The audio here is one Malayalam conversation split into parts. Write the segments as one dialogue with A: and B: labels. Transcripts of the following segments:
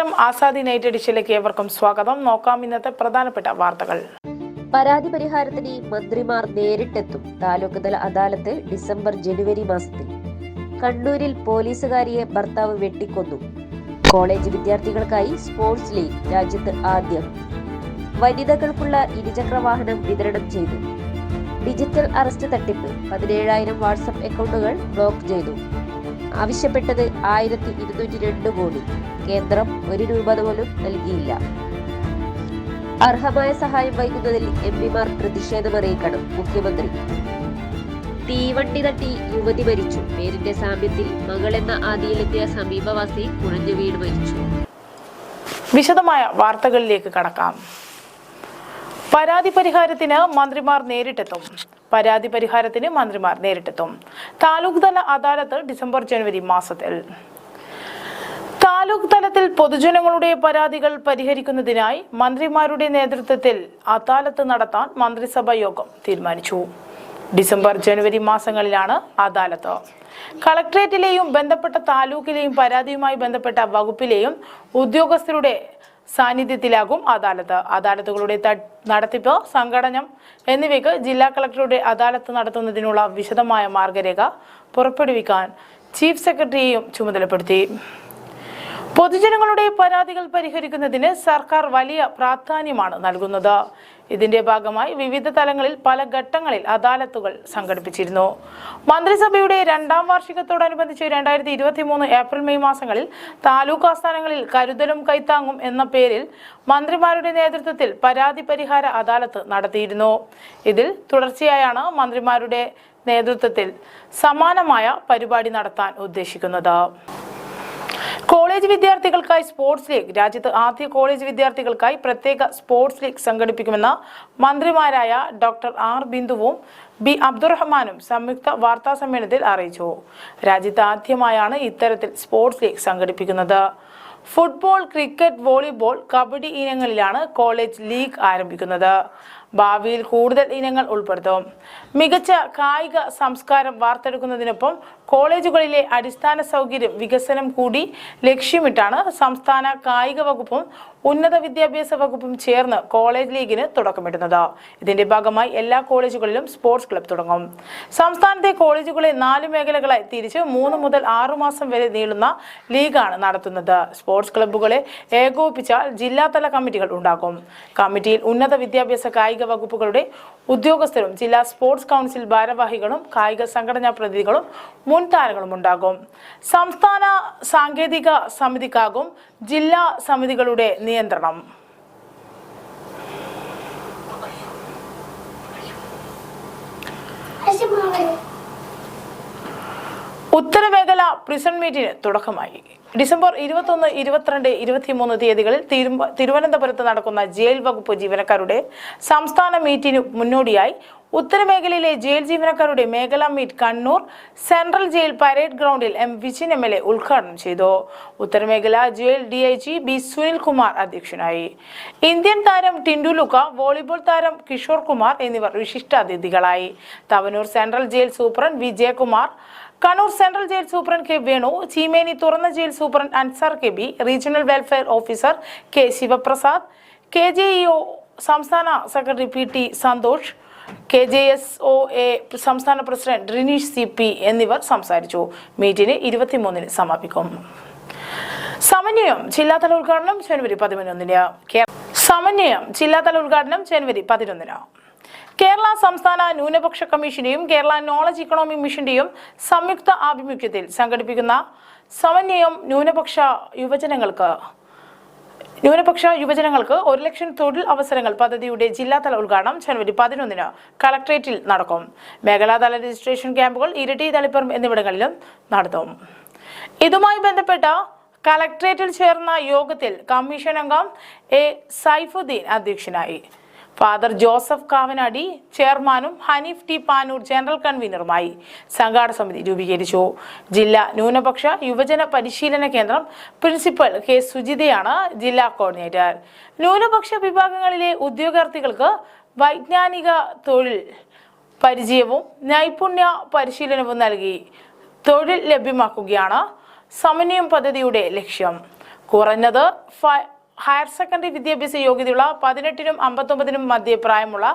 A: നമസ്കാരം. ആസാദി നൈറ്റ് എഡിഷനിലേക്ക് ഏവർക്കും സ്വാഗതം. നോക്കാം ഇന്നത്തെ പ്രധാനപ്പെട്ട വാർത്തകൾ.
B: പരാതി പരിഹാരത്തിന് മന്ത്രിമാർ നേരിട്ടെത്തും. താലൂക്ക് തല അദാലത്ത് ഡിസംബർ ജനുവരി മാസത്തിൽ. കണ്ണൂരിൽ പോലീസുകാരിയെ ഭർത്താവ് വെട്ടിക്കൊന്നു. കോളേജ് വിദ്യാർത്ഥികൾക്കായി സ്പോർട്സ് ലീഗ് രാജ്യത്ത് ആദ്യം. വനിതകൾക്കുള്ള ഇരുചക്ര വാഹനം വിതരണം ചെയ്തു. ഡിജിറ്റൽ അറസ്റ്റ് തട്ടിപ്പ്. പതിനേഴായിരം വാട്സപ്പ് അക്കൗണ്ടുകൾ ബ്ലോക്ക് ചെയ്തു. ആവശ്യപ്പെട്ടത് ആയിരത്തി ഇരുന്നൂറ്റി രണ്ട് കോടി. കേന്ദ്രം ഒരു രൂപ പോലും നൽകിയില്ല. അർഹമായ സഹായം വൈകുന്നതിൽ എം പിമാർ പ്രതിഷേധമറിയിക്കണം മുഖ്യമന്ത്രി. തീവണ്ടി തട്ടി യുവതി മരിച്ചു. പേരിന്റെ സാമ്യത്തിൽ മകളെന്ന ആദിയിലെത്തിയ സമീപവാസി കുഴഞ്ഞു വീട് മരിച്ചു.
A: വിശദമായ വാർത്തകളിലേക്ക് കടക്കാം. പരാതി പരിഹാരത്തിന് മന്ത്രിമാർ നേരിട്ടെത്തും. പരാതി പരിഹാരത്തിന് മന്ത്രിമാർ നേരിട്ടെത്തും. താലൂക്ക് തല അദാലത്ത് ഡിസംബർ ജനുവരി മാസത്തിൽ. താലൂക്ക് തലത്തിൽ പൊതുജനങ്ങളുടെ പരാതികൾ പരിഹരിക്കുന്നതിനായി മന്ത്രിമാരുടെ നേതൃത്വത്തിൽ അദാലത്ത് നടത്താൻ മന്ത്രിസഭാ യോഗം തീരുമാനിച്ചു. ഡിസംബർ ജനുവരി മാസങ്ങളിലാണ് അദാലത്ത്. കളക്ട്രേറ്റിലെയും ബന്ധപ്പെട്ട താലൂക്കിലെയും പരാതിയുമായി ബന്ധപ്പെട്ട വകുപ്പിലെയും ഉദ്യോഗസ്ഥരുടെ സാന്നിധ്യത്തിലാകും അദാലത്ത്. അദാലത്തുകളുടെ നടത്തിപ്പ് സംഘടനം എന്നിവയ്ക്ക് ജില്ലാ കളക്ടറുടെ അദാലത്ത് നടത്തുന്നതിനുള്ള വിശദമായ മാർഗരേഖ പുറപ്പെടുവിക്കാൻ ചീഫ് സെക്രട്ടറിയെയും ചുമതലപ്പെടുത്തി. പൊതുജനങ്ങളുടെ പരാതികൾ പരിഹരിക്കുന്നതിന് സർക്കാർ വലിയ പ്രാധാന്യമാണ് നൽകുന്നത്. ഇതിന്റെ ഭാഗമായി വിവിധ തലങ്ങളിൽ പല ഘട്ടങ്ങളിൽ അദാലത്തുകൾ സംഘടിപ്പിച്ചിരുന്നു. മന്ത്രിസഭയുടെ രണ്ടാം വാർഷികത്തോടനുബന്ധിച്ച് രണ്ടായിരത്തി ഇരുപത്തി മൂന്ന് ഏപ്രിൽ മെയ് മാസങ്ങളിൽ താലൂക്ക് ആസ്ഥാനങ്ങളിൽ കരുതലും കൈത്താങ്ങും എന്ന പേരിൽ മന്ത്രിമാരുടെ നേതൃത്വത്തിൽ പരാതി പരിഹാര അദാലത്ത് നടത്തിയിരുന്നു. ഇതിൽ തുടർച്ചയായാണ് മന്ത്രിമാരുടെ നേതൃത്വത്തിൽ സമാനമായ പരിപാടി നടത്താൻ ഉദ്ദേശിക്കുന്നത്. കോളേജ് വിദ്യാർത്ഥികൾക്കായി സ്പോർട്സ് ലീഗ് രാജ്യത്ത് ആദ്യ കോളേജ് വിദ്യാർത്ഥികൾക്കായി പ്രത്യേക സ്പോർട്സ് ലീഗ് സംഘടിപ്പിക്കുമെന്ന് മന്ത്രിമാരായ ഡോക്ടർ ആർ ബിന്ദുവും ബി അബ്ദുറഹ്മാനും സംയുക്ത വാർത്താ സമ്മേളനത്തിൽ അറിയിച്ചു. രാജ്യത്ത് ആദ്യമായാണ് ഇത്തരത്തിൽ സ്പോർട്സ് ലീഗ് സംഘടിപ്പിക്കുന്നത്. ഫുട്ബോൾ ക്രിക്കറ്റ് വോളിബോൾ കബഡി ഇനങ്ങളിലാണ് കോളേജ് ലീഗ് ആരംഭിക്കുന്നത്. ഭാവിയിൽ കൂടുതൽ ഇനങ്ങൾ ഉൾപ്പെടുത്തും. മികച്ച കായിക സംസ്കാരം വാർത്തെടുക്കുന്നതിനൊപ്പം കോളേജുകളിലെ അടിസ്ഥാന സൗകര്യം വികസനം കൂടി ലക്ഷ്യമിട്ടാണ് സംസ്ഥാന കായിക വകുപ്പും ഉന്നത വിദ്യാഭ്യാസ വകുപ്പും ചേർന്ന് കോളേജ് ലീഗിന് തുടക്കമിടുന്നത്. ഇതിന്റെ ഭാഗമായി എല്ലാ കോളേജുകളിലും സ്പോർട്സ് ക്ലബ് തുടങ്ങും. സംസ്ഥാനത്തെ കോളേജുകളെ നാല് മേഖലകളായി തിരിച്ച് മൂന്ന് മുതൽ ആറു മാസം വരെ നീളുന്ന ലീഗാണ് നടത്തുന്നത്. സ്പോർട്സ് ക്ലബ്ബുകളെ ഏകോപിപ്പിച്ചാൽ ജില്ലാതല കമ്മിറ്റികൾ ഉണ്ടാകും. കമ്മിറ്റിയിൽ ഉന്നത വിദ്യാഭ്യാസ കായിക വകുപ്പുകളുടെ ഉദ്യോഗസ്ഥരും ജില്ലാ സ്പോർട്സ് കൗൺസിൽ ഭാരവാഹികളും കായിക സംഘടനാ പ്രതിനിധികളും മുൻ താരങ്ങളും ഉണ്ടാകും. സംസ്ഥാന സാങ്കേതിക സമിതിക്കാകും ജില്ലാ സമിതികളുടെ നിയന്ത്രണം. ഉത്തരമേഖല പ്രിസൺ മീറ്റിന് തുടക്കമായി. ഡിസംബർ ഇരുപത്തൊന്ന് ഇരുപത്തിരണ്ട് ഇരുപത്തിമൂന്ന് തീയതികളിൽ തിരുവ- തിരുവനന്തപുരത്ത് നടക്കുന്ന ജയിൽ വകുപ്പ് ജീവനക്കാരുടെ സംസ്ഥാന മീറ്റിന് മുന്നോടിയായി ഉത്തരമേഖലയിലെ ജയിൽ ജീവനക്കാരുടെ മേഖലാ meet Kannur central jail parade ഗ്രൗണ്ടിൽ M Vijin M L A ഉദ്ഘാടനം ചെയ്തു. ഉത്തരമേഖല jail D I G B Sunilkumar അധ്യക്ഷനായി. ഇന്ത്യൻ താരം ടിൻഡു ലുക്ക വോളിബോൾ താരം കിഷോർ കുമാർ എന്നിവർ വിശിഷ്ടാതിഥികളായി Tavanur central jail superintendent Vijayakumar Kannur central jail superintendent K Venu Cheemeni തുറന്ന jail superintendent Ansar K B regional welfare officer K Sivaprasad K J E സംസ്ഥാന secretary P T Santhosh K J S O A സംസ്ഥാന പ്രസിഡന്റ് റിനീഷ് സി പി എന്നിവർ സംസാരിച്ചു. മീറ്റിന് ഇരുപത്തിമൂന്നിന് സമാപിക്കും. സമന്വയം ജില്ലാതല ഉദ്ഘാടനം ജനുവരി പതിനൊന്നിന്. സമന്വയം ജില്ലാതല ഉദ്ഘാടനം ജനുവരി പതിനൊന്നിന്. കേരള സംസ്ഥാന ന്യൂനപക്ഷ കമ്മീഷന്റെയും കേരള നോളജ് ഇക്കണോമി മിഷന്റെയും സംയുക്ത ആഭിമുഖ്യത്തിൽ സംഘടിപ്പിക്കുന്ന സമന്വയം ന്യൂനപക്ഷ യുവജനങ്ങൾക്ക് ന്യൂനപക്ഷ യുവജനങ്ങൾക്ക് ഒരു ലക്ഷം തൊഴിൽ അവസരങ്ങൾ പദ്ധതിയുടെ ജില്ലാതല ഉദ്ഘാടനം ജനുവരി പതിനൊന്നിന് കളക്ട്രേറ്റിൽ നടക്കും. മേഖലാതല രജിസ്ട്രേഷൻ ക്യാമ്പുകൾ ഇരട്ടി തളിപ്പറമ്പ് എന്നിവിടങ്ങളിലും നടത്തും. ഇതുമായി ബന്ധപ്പെട്ട കളക്ട്രേറ്റിൽ ചേർന്ന യോഗത്തിൽ കമ്മീഷൻ അംഗം എ സൈഫുദ്ദീൻ അധ്യക്ഷനായി. ഫാദർ ജോസഫ് കാവനാടി ചെയർമാനും ഹനീഫ് ടി പാനൂർ ജനറൽ കൺവീനറുമായി സംഘാടക സമിതി രൂപീകരിച്ചു. ജില്ലാ ന്യൂനപക്ഷ യുവജന പരിശീലന കേന്ദ്രം പ്രിൻസിപ്പൽ കെ സുജിതയാണ് ജില്ലാ കോർഡിനേറ്റർ. ന്യൂനപക്ഷ വിഭാഗങ്ങളിലെ ഉദ്യോഗാർത്ഥികൾക്ക് വൈജ്ഞാനിക തൊഴിൽ പരിചയവും നൈപുണ്യ പരിശീലനവും നൽകി തൊഴിൽ ലഭ്യമാക്കുകയാണ് സമന്വയം പദ്ധതിയുടെ ലക്ഷ്യം. കുറഞ്ഞത് ഹയർ സെക്കൻഡറി വിദ്യാഭ്യാസ യോഗ്യതയുള്ള പതിനെട്ടിനും അമ്പത്തൊമ്പതിനും മധ്യേ പ്രായമുള്ള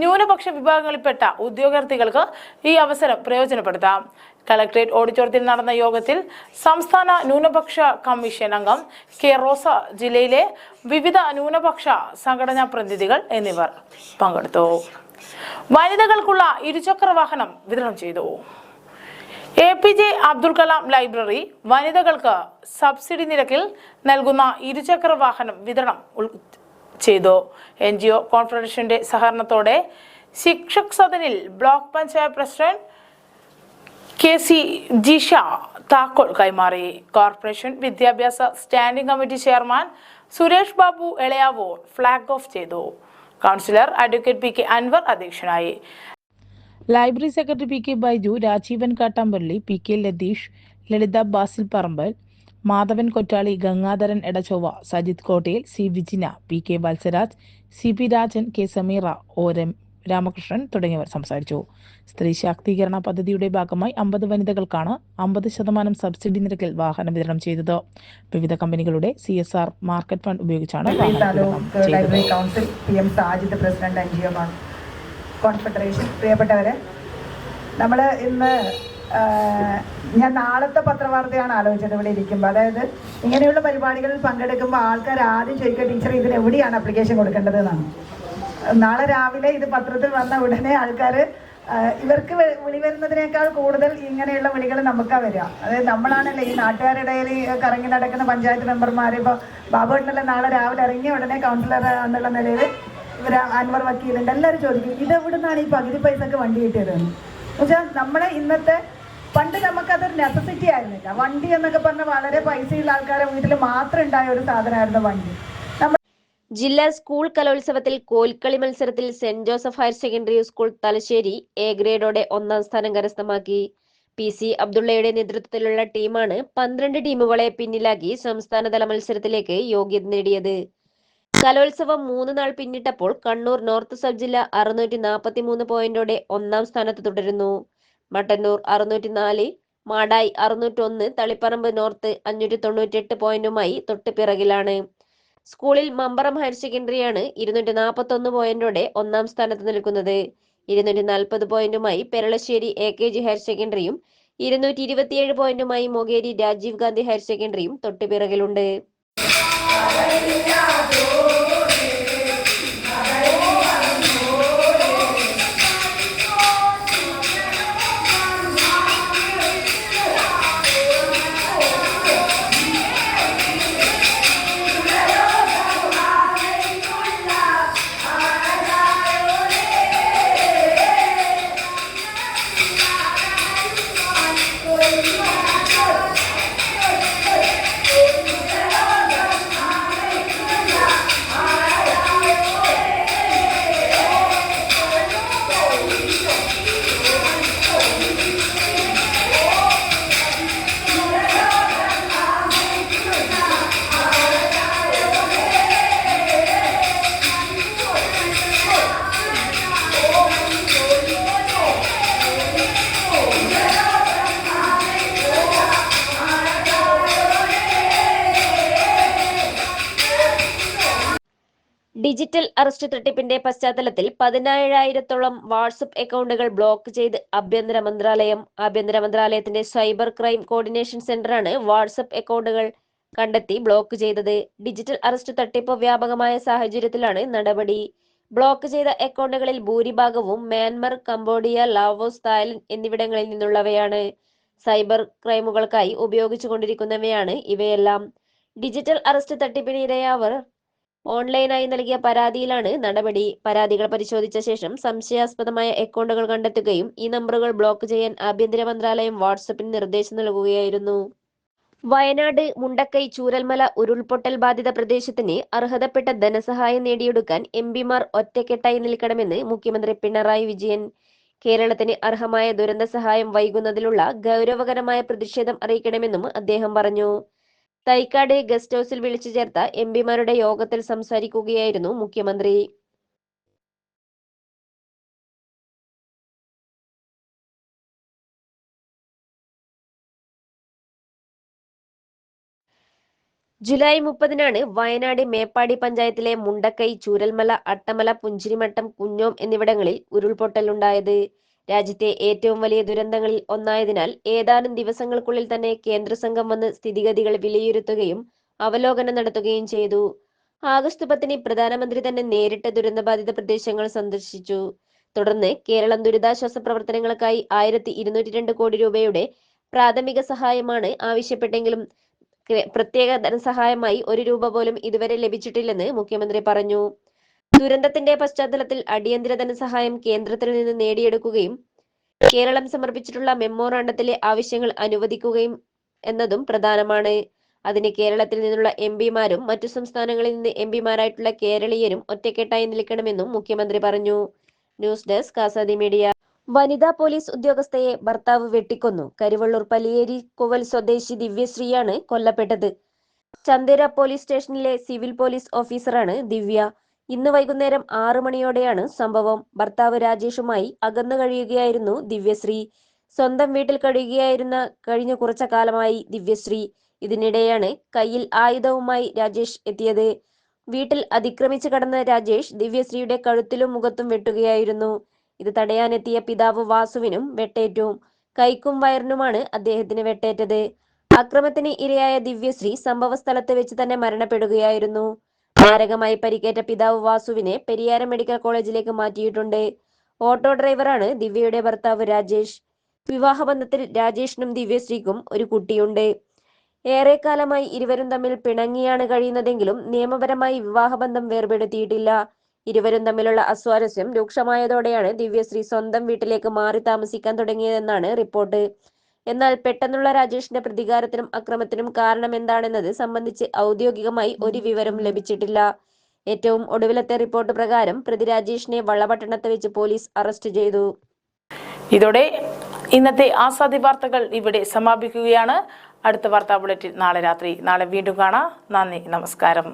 A: ന്യൂനപക്ഷ വിഭാഗങ്ങളിൽപ്പെട്ട ഉദ്യോഗാർത്ഥികൾക്ക് ഈ അവസരം പ്രയോജനപ്പെടുത്താം. കളക്ടറേറ്റ് ഓഡിറ്റോറിയത്തിൽ നടന്ന യോഗത്തിൽ സംസ്ഥാന ന്യൂനപക്ഷ കമ്മീഷൻ അംഗം കെ റോസ ജില്ലയിലെ വിവിധ ന്യൂനപക്ഷ സംഘടനാ പ്രതിനിധികൾ എന്നിവർ പങ്കെടുത്തു. വനിതകൾക്കുള്ള ഇരുചക്ര വാഹനം വിതരണം ചെയ്തു. A P J Abdul Kalam library വനിതകൾക്ക് സബ്സിഡി നിരക്കിൽ നൽകുന്ന ഇരുചക്ര വാഹനം വിതരണം ചെയ്തു. എൻ ജി ഒ കോൺഫെഡറേഷന്റെ സഹകരണത്തോടെ Shikshak സദനിൽ block panchayat president K C Jisha താക്കോൽ കൈമാറി. കോർപ്പറേഷൻ വിദ്യാഭ്യാസ standing committee chairman Suresh Babu Elayavoor flag off ചെയ്തു. Councillor advocate P K Anvar അധ്യക്ഷനായി. Library secretary P K Baiju Rajeevan Kattampally P K Latheesh Lalitha Basil Parambal Madhavan Kottali Gangadharan Edachovva Sajith Kottayil C Vijina P K Valsaraj C P Rajan K Sameera O രം രാമകൃഷ്ണൻ തുടങ്ങിയവർ സംസാരിച്ചു. സ്ത്രീ ശാക്തീകരണ പദ്ധതിയുടെ ഭാഗമായി അമ്പത് വനിതകൾക്കാണ് അമ്പത് ശതമാനം സബ്സിഡി നിരക്കിൽ വാഹനം വിതരണം ചെയ്തത്. വിവിധ കമ്പനികളുടെ C S R market fund ഉപയോഗിച്ചാണ്
C: taluk library council P M Sajid president N G O confederation പ്രിയപ്പെട്ടവരെ നമ്മൾ ഇന്ന് ഞാൻ നാളത്തെ പത്രവാർത്തയാണ് ആലോചിച്ചത് ഇവിടെ ഇരിക്കുമ്പോൾ അതായത് ഇങ്ങനെയുള്ള പരിപാടികളിൽ പങ്കെടുക്കുമ്പോൾ ആൾക്കാർ ആദ്യം ചോദിക്കുക ടീച്ചർ ഇതിന് എവിടെയാണ് അപ്ലിക്കേഷൻ കൊടുക്കേണ്ടത്? എന്നാണ്. നാളെ രാവിലെ ഇത് പത്രത്തിൽ വന്ന ഉടനെ ആൾക്കാർ ഇവർക്ക് വിളി വരുന്നതിനേക്കാൾ കൂടുതൽ ഇങ്ങനെയുള്ള വിളികൾ നമുക്കാ വരിക. അതായത് നമ്മളാണല്ലേ ഈ നാട്ടുകാരുടെ കറങ്ങി നടക്കുന്ന പഞ്ചായത്ത് മെമ്പർമാർ ഇപ്പോൾ ബാബുട്ടനല്ല നാളെ രാവിലെ ഇറങ്ങിയ ഉടനെ കൗൺസിലർ എന്നുള്ള നിലയിൽ ഇവർ അൻവർ വക്കീലുണ്ട് എല്ലാവരും ചോദിക്കും ഇതെവിടുന്നാണ് ഈ പകുതി പൈസക്ക് വണ്ടി കിട്ടിയത്? എന്നുവെച്ചാൽ നമ്മളെ ഇന്നത്തെ പണ്ട് നമുക്കതൊരു നെസസിറ്റി ആയിരുന്നില്ല. വണ്ടി എന്നൊക്കെ പറഞ്ഞാൽ വളരെ പൈസയുള്ള ആൾക്കാരെ വീട്ടിൽ മാത്രം ഉണ്ടായ ഒരു സാധനമായിരുന്നു വണ്ടി.
B: ജില്ലാ സ്കൂൾ കലോത്സവത്തിൽ കോൽക്കളി മത്സരത്തിൽ saint Joseph higher secondary school Thalassery A ഗ്രേഡോടെ ഒന്നാം സ്ഥാനം കരസ്ഥമാക്കി. പി സി അബ്ദുള്ളയുടെ നേതൃത്വത്തിലുള്ള ടീമാണ് പന്ത്രണ്ട് ടീമുകളെ പിന്നിലാക്കി സംസ്ഥാനതല മത്സരത്തിലേക്ക് യോഗ്യത നേടിയത്. കലോത്സവം മൂന്ന് നാൾ പിന്നിട്ടപ്പോൾ കണ്ണൂർ നോർത്ത് സബ് ജില്ല അറുന്നൂറ്റി നാൽപ്പത്തി മൂന്ന് പോയിന്റോടെ ഒന്നാം സ്ഥാനത്ത് തുടരുന്നു. മട്ടന്നൂർ അറുന്നൂറ്റി നാല് മാടായി അറുന്നൂറ്റൊന്ന് തളിപ്പറമ്പ് നോർത്ത് അഞ്ഞൂറ്റി തൊണ്ണൂറ്റി എട്ട് പോയിന്റുമായി തൊട്ട് പിറകിലാണ്. സ്കൂളിൽ മമ്പറം ഹയർ സെക്കൻഡറിയാണ് ഇരുന്നൂറ്റി നാൽപ്പത്തൊന്ന് പോയിന്റോടെ ഒന്നാം സ്ഥാനത്ത് നിൽക്കുന്നത്. ഇരുന്നൂറ്റി നാൽപ്പത് പോയിന്റുമായി Peralassery A K G higher സെക്കൻഡറിയും ഇരുന്നൂറ്റി ഇരുപത്തിയേഴ് പോയിന്റുമായി മൊകേരി രാജീവ് ഗാന്ധി ഹയർ സെക്കൻഡറിയും തൊട്ട് ഡിജിറ്റൽ അറസ്റ്റ് തട്ടിപ്പിന്റെ പശ്ചാത്തലത്തിൽ പതിനേഴായിരത്തോളം വാട്സപ്പ് അക്കൗണ്ടുകൾ ബ്ലോക്ക് ചെയ്ത് ആഭ്യന്തര മന്ത്രാലയം ആഭ്യന്തര മന്ത്രാലയത്തിന്റെ സൈബർ ക്രൈം കോർഡിനേഷൻ സെന്ററാണ് വാട്സപ്പ് അക്കൗണ്ടുകൾ കണ്ടെത്തി ബ്ലോക്ക് ചെയ്തത്. ഡിജിറ്റൽ അറസ്റ്റ് തട്ടിപ്പ് വ്യാപകമായ സാഹചര്യത്തിലാണ് നടപടി. ബ്ലോക്ക് ചെയ്ത അക്കൗണ്ടുകളിൽ ഭൂരിഭാഗവും മ്യാൻമർ കംബോഡിയ ലാവോസ് തായ്ലൻഡ് എന്നിവിടങ്ങളിൽ നിന്നുള്ളവയാണ്. സൈബർ ക്രൈമുകൾക്കായി ഉപയോഗിച്ചുകൊണ്ടിരിക്കുന്നവയാണ് ഇവയെല്ലാം. ഡിജിറ്റൽ അറസ്റ്റ് തട്ടിപ്പിന് ഇരയായവർ ഓൺലൈനായി നൽകിയ പരാതിയിലാണ് നടപടി. പരാതികൾ പരിശോധിച്ച ശേഷം സംശയാസ്പദമായ അക്കൗണ്ടുകൾ കണ്ടെത്തുകയും ഈ നമ്പറുകൾ ബ്ലോക്ക് ചെയ്യാൻ ആഭ്യന്തര മന്ത്രാലയം വാട്സപ്പിന് നിർദ്ദേശം നൽകുകയായിരുന്നു. വയനാട് മുണ്ടക്കൈ ചൂരൽമല ഉരുൾപൊട്ടൽ ബാധിത പ്രദേശത്തിന് അർഹതപ്പെട്ട ധനസഹായം നേടിയെടുക്കാൻ എം പിമാർ ഒറ്റക്കെട്ടായി നിൽക്കണമെന്ന് മുഖ്യമന്ത്രി പിണറായി വിജയൻ. കേരളത്തിന് അർഹമായ ദുരന്ത സഹായം വൈകുന്നതിലുള്ള ഗൗരവകരമായ പ്രതിഷേധം അറിയിക്കണമെന്നും അദ്ദേഹം പറഞ്ഞു. തൈക്കാട് ഗസ്റ്റ് ഹൌസിൽ വിളിച്ചു ചേർത്ത എം പിമാരുടെ യോഗത്തിൽ സംസാരിക്കുകയായിരുന്നു മുഖ്യമന്ത്രി. ജൂലൈ മുപ്പതിനാണ് വയനാട് മേപ്പാടി പഞ്ചായത്തിലെ മുണ്ടക്കൈ ചൂരൽമല അട്ടമല പുഞ്ചിരിമട്ടം കുഞ്ഞോം എന്നിവിടങ്ങളിൽ ഉരുൾപൊട്ടലുണ്ടായത്. രാജ്യത്തെ ഏറ്റവും വലിയ ദുരന്തങ്ങളിൽ ഒന്നായതിനാൽ ഏതാനും ദിവസങ്ങൾക്കുള്ളിൽ തന്നെ കേന്ദ്ര സംഘം വന്ന് സ്ഥിതിഗതികൾ വിലയിരുത്തുകയും അവലോകനം നടത്തുകയും ചെയ്തു. ആഗസ്റ്റ് പത്തിന് പ്രധാനമന്ത്രി തന്നെ നേരിട്ട് ദുരന്തബാധിത പ്രദേശങ്ങൾ സന്ദർശിച്ചു. തുടർന്ന് കേരളം ദുരിതാശ്വാസ പ്രവർത്തനങ്ങൾക്കായി ആയിരത്തി ഇരുന്നൂറ്റി രണ്ട് കോടി രൂപയുടെ പ്രാഥമിക സഹായമാണ് ആവശ്യപ്പെട്ടെങ്കിലും പ്രത്യേക ധനസഹായമായി ഒരു രൂപ പോലും ഇതുവരെ ലഭിച്ചിട്ടില്ലെന്ന് മുഖ്യമന്ത്രി പറഞ്ഞു. ദുരന്തത്തിന്റെ പശ്ചാത്തലത്തിൽ അടിയന്തര ധനസഹായം കേന്ദ്രത്തിൽ നിന്ന് നേടിയെടുക്കുകയും കേരളം സമർപ്പിച്ചിട്ടുള്ള മെമ്മോറാണ്ടത്തിലെ ആവശ്യങ്ങൾ അനുവദിക്കുകയും എന്നതും പ്രധാനമാണ്. അതിന് കേരളത്തിൽ നിന്നുള്ള എം പിമാരും മറ്റു സംസ്ഥാനങ്ങളിൽ നിന്ന് എം പിമാരായിട്ടുള്ള കേരളീയരും ഒറ്റക്കെട്ടായി നിൽക്കണമെന്നും മുഖ്യമന്ത്രി പറഞ്ഞു. News desk Azadi media. വനിതാ പോലീസ് ഉദ്യോഗസ്ഥയെ ഭർത്താവ് വെട്ടിക്കൊന്നു. കരുവള്ളൂർ പലിയേരി കുവൽ സ്വദേശി ദിവ്യശ്രീയാണ് കൊല്ലപ്പെട്ടത്. ചന്ദേര പോലീസ് സ്റ്റേഷനിലെ സിവിൽ പോലീസ് ഓഫീസറാണ് ദിവ്യ. ഇന്ന് വൈകുന്നേരം ആറു മണിയോടെയാണ് സംഭവം. ഭർത്താവ് രാജേഷുമായി അകന്നു കഴിയുകയായിരുന്നു ദിവ്യശ്രീ. സ്വന്തം വീട്ടിൽ കഴിയുകയായിരുന്ന കഴിഞ്ഞ കുറച്ച കാലമായി ദിവ്യശ്രീ. ഇതിനിടെയാണ് കയ്യിൽ ആയുധവുമായി രാജേഷ് എത്തിയത്. വീട്ടിൽ അതിക്രമിച്ചു കടന്ന രാജേഷ് ദിവ്യശ്രീയുടെ കഴുത്തിലും മുഖത്തും വെട്ടുകയായിരുന്നു. ഇത് തടയാനെത്തിയ പിതാവ് വാസുവിനും വെട്ടേറ്റു. കൈക്കും വയറിനുമാണ് അദ്ദേഹത്തിന് വെട്ടേറ്റത്. അക്രമത്തിന് ഇരയായ ദിവ്യശ്രീ സംഭവ സ്ഥലത്ത് വെച്ച് തന്നെ മരണപ്പെടുകയായിരുന്നു. മാരകമായി പരിക്കേറ്റ പിതാവ് വാസുവിനെ പെരിയാര മെഡിക്കൽ കോളേജിലേക്ക് മാറ്റിയിട്ടുണ്ട്. ഓട്ടോ ഡ്രൈവറാണ് ദിവ്യയുടെ ഭർത്താവ് രാജേഷ്. വിവാഹബന്ധത്തിൽ രാജേഷിനും ദിവ്യശ്രീക്കും ഒരു കുട്ടിയുണ്ട്. ഏറെക്കാലമായി ഇരുവരും തമ്മിൽ പിണങ്ങിയാണ് കഴിയുന്നതെങ്കിലും നിയമപരമായി വിവാഹബന്ധം വേർപെടുത്തിയിട്ടില്ല. ഇരുവരും തമ്മിലുള്ള അസ്വാരസ്യം രൂക്ഷമായതോടെയാണ് ദിവ്യശ്രീ സ്വന്തം വീട്ടിലേക്ക് മാറി താമസിക്കാൻ തുടങ്ങിയതെന്നാണ് റിപ്പോർട്ട്. എന്നാൽ പെട്ടെന്നുള്ള രാജേഷിന്റെ പ്രതികാരത്തിനും അക്രമത്തിനും കാരണം എന്താണെന്നത് സംബന്ധിച്ച് ഔദ്യോഗികമായി ഒരു വിവരം ലഭിച്ചിട്ടില്ല. ഏറ്റവും ഒടുവിലത്തെ റിപ്പോർട്ട് പ്രകാരം പ്രതി രാജേഷിനെ വള്ളപട്ടണത്ത് വെച്ച് പോലീസ് അറസ്റ്റ് ചെയ്തു.
A: ഇതോടെ ഇന്നത്തെ ആസാദി വാർത്തകൾ ഇവിടെ സമാപിക്കുകയാണ്. അടുത്ത വാർത്താ ബുള്ളറ്റിൻ നാളെ രാത്രി. നാളെ വീണ്ടും കാണാം. നന്ദി. നമസ്കാരം.